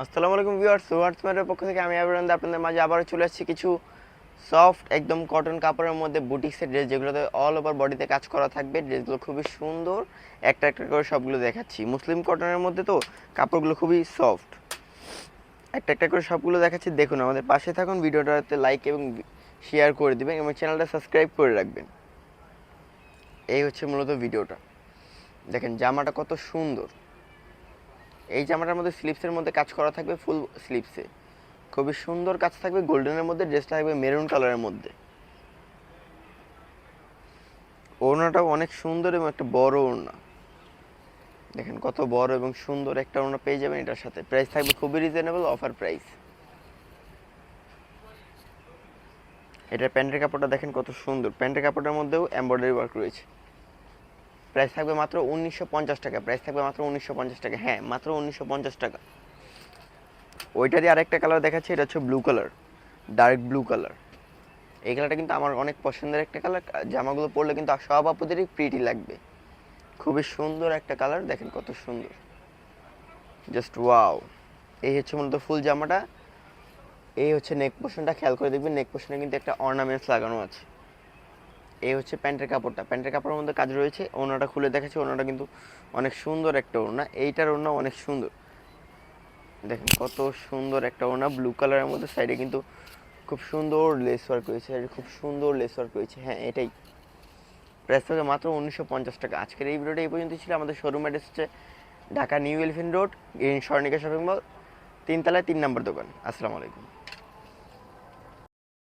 আসসালামু আলাইকুম ভিউয়ার্স হোয়াটসঅ্যাপের পক্ষ থেকে আমি আবরন্দ আপনাদের মাঝে আবারও চলে আসছি কিছু সফট, একদম কটন কাপড়ের মধ্যে বুটিক্সের ড্রেস যেগুলোতে অল ওভার বডিতে কাজ করা থাকবে। ড্রেসগুলো খুবই সুন্দর, একটা একটা করে সবগুলো দেখাচ্ছি। মুসলিম কটনের মধ্যে তো কাপড়গুলো খুবই সফট একটা একটা করে সবগুলো দেখাচ্ছি। দেখুন, আমাদের পাশে থাকুন, ভিডিওটাতে লাইক এবং শেয়ার করে দিবেন এবং চ্যানেলটা সাবস্ক্রাইব করে রাখবেন। এই হচ্ছে মূলত ভিডিওটা। দেখেন, জামাটা কত সুন্দর। এই জামাটার মধ্যে স্লিপসের মধ্যে কাজ করা থাকবে ফুল স্লিপসে খুবই সুন্দর কাজ থাকবে গোল্ডেনের মধ্যে ড্রেসটা থাকবে মেরুন কালারের মধ্যে। ওড়নাটাও অনেক সুন্দর এবং একটা বড় ওড়না। দেখেন কত বড় এবং সুন্দর একটা ওড়না পেয়ে যাবেন এটার সাথে। প্রাইস থাকবে খুবই রিজনেবল অফার প্রাইস এটার প্যান্টের কাপড়টা দেখেন কত সুন্দর। প্যান্টের কাপড়টার মধ্যেও এমব্রয়ডারি ওয়ার্ক রয়েছে। প্রাইস থাকবে মাত্র উনিশশো পঞ্চাশ টাকা, প্রাইস থাকবে মাত্র উনিশশো পঞ্চাশ টাকা। হ্যাঁ মাত্র উনিশশো পঞ্চাশ টাকা। ওইটারই আরেকটা কালার দেখাচ্ছে, এটা হচ্ছে blue colour dark blue colour এই কালারটা কিন্তু আমার অনেক পছন্দের একটা কালার জামাগুলো পরলে কিন্তু সব আপুদেরই প্রিটি লাগবে। খুবই সুন্দর একটা কালার দেখেন কত সুন্দর। জাস্ট ওয়াও এই হচ্ছে মূলত ফুল জামাটা। এই হচ্ছে নেক পোর্শনটা খেয়াল করে দেখবেন নেক পোর্শনে কিন্তু একটা অর্নামেন্টস লাগানো আছে। এই হচ্ছে প্যান্টের কাপড়টা। প্যান্টের কাপড়ের মধ্যে কাজ রয়েছে ওনাটা খুলে দেখাচ্ছি ওনাটা কিন্তু অনেক সুন্দর একটা ওড়না। এইটার ওড়না অনেক সুন্দর। দেখেন কত সুন্দর একটা ওড়না ব্লু কালারের মধ্যে সাইডে কিন্তু খুব সুন্দর লেস ওয়ার্ক রয়েছে খুব সুন্দর লেস ওয়ার্ক রয়েছে। হ্যাঁ এটাই। প্রাইস থাকে মাত্র উনিশশো পঞ্চাশ টাকা। আজকের এই ভিডিওটা এই পর্যন্ত ছিল। আমাদের শোরুম অ্যাড্রেস হচ্ছে Dhaka new Elephant road, green Swarnika shopping mall, তিনতলায় তিন নম্বর দোকান। আসসালামু আলাইকুম।